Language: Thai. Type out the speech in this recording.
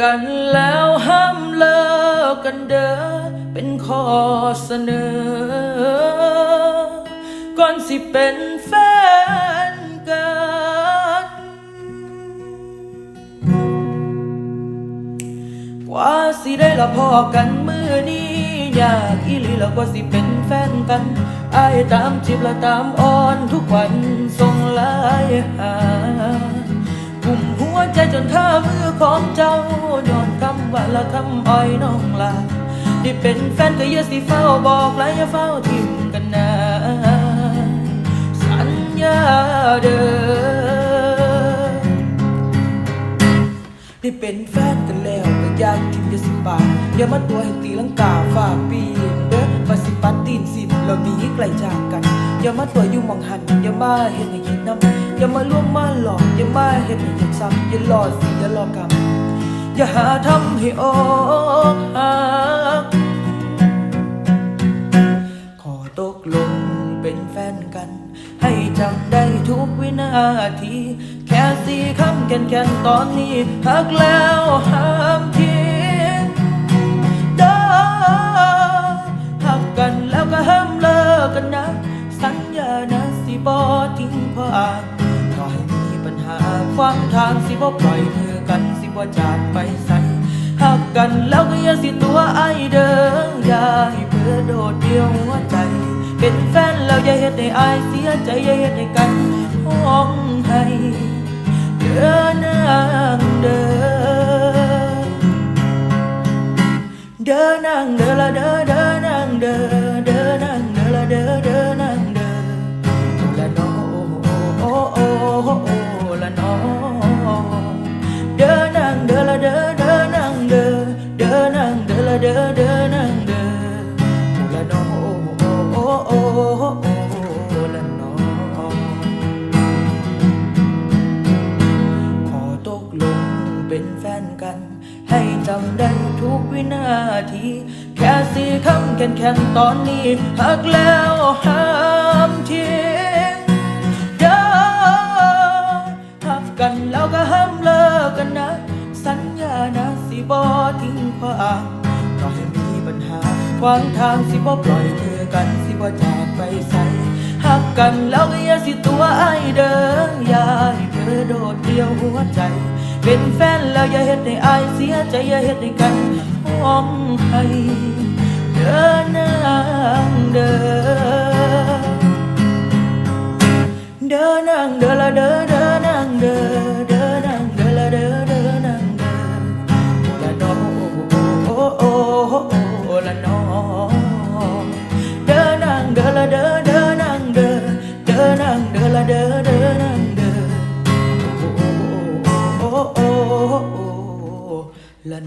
กันแล้วห้ามเลิกกันเด้อเป็นข้อเสนอ ก่อนสิเป็นแฟนกันกว่าสิได้ละพอกันมือนี้อยากอีหลีแล้วก็สิเป็นแฟนกันอายตามจีบและตามอ่อนทุกวันส่งไลน์หากุ่มหัวใจจนท่ามือของเจ้าย้อนคำว่า ละคำอ้อยน้องลาที่เป็นแฟนก็อย่าสิเฝ้าบอกและอย่าเฝ้าทิมกันนะสัญญาเด้อได้เป็นแฟนกันแล้วก็อยากทิมจะสิบาอย่ามาตัวให้ตีลังกาฝ่าปีนเด้อมาสิปัดตีนสิบเราหนีไกลจากกัน อย่ามาตัวอยู่มองหันอย่ามาเห็นให้เห็นน้ำอย่ามาล่วงมาหลอกอย่ามาเห็นให้เห็นซ้ำอย่าหลอดสิอย่าหลอกกำ อย่าหาทำให้อกหัก ขอตกลงเป็นแฟนกัน ให้จำได้ทุกวินาที แค่สี่คำแค่นแค่นตอนนี้หักแล้วห้ามทิ้งเด้อหักกันแล้วก็ห้ามเลิกกันนะ สัญญานะสิบอทิ้งพออ่านก็ให้มีปัญหาขวางทางสิบ่ปล่อยมือกัน บ่จากไปใส่หักกันแล้วก็อย่าสิตัวไอเด้ออย่าให้เพื่อโดดเดียวหัวใจ เป็นแฟนแล้วอย่าเฮ็ดให้อายเสียใจอย่าเฮ็ดให้กันห้องให้เด้อนางเด้อ ให้จำได้ทุกวินาที แค่สี่คำแค่นแค่นตอนนี้หักแล้วห้ามทิ้งเด้อหักกันแล้วก็ห้ามเลิกกันนะ สัญญานะสิบอทิ้งความต่อให้มีปัญหาขวางทางสิบอปล่อยมือกันสิบอจากไปใส่หักกันแล้วก็อย่าสิตัวไอเด้ออย่าให้เธอโดดเดียวหัวใจ เป็นแฟนแล้วอย่าเฮ็ดให้อายเสีย ใจอย่าเฮ็ดให้กันห้องให้เดินนางเดินเดินนางเดินละเดินเดิน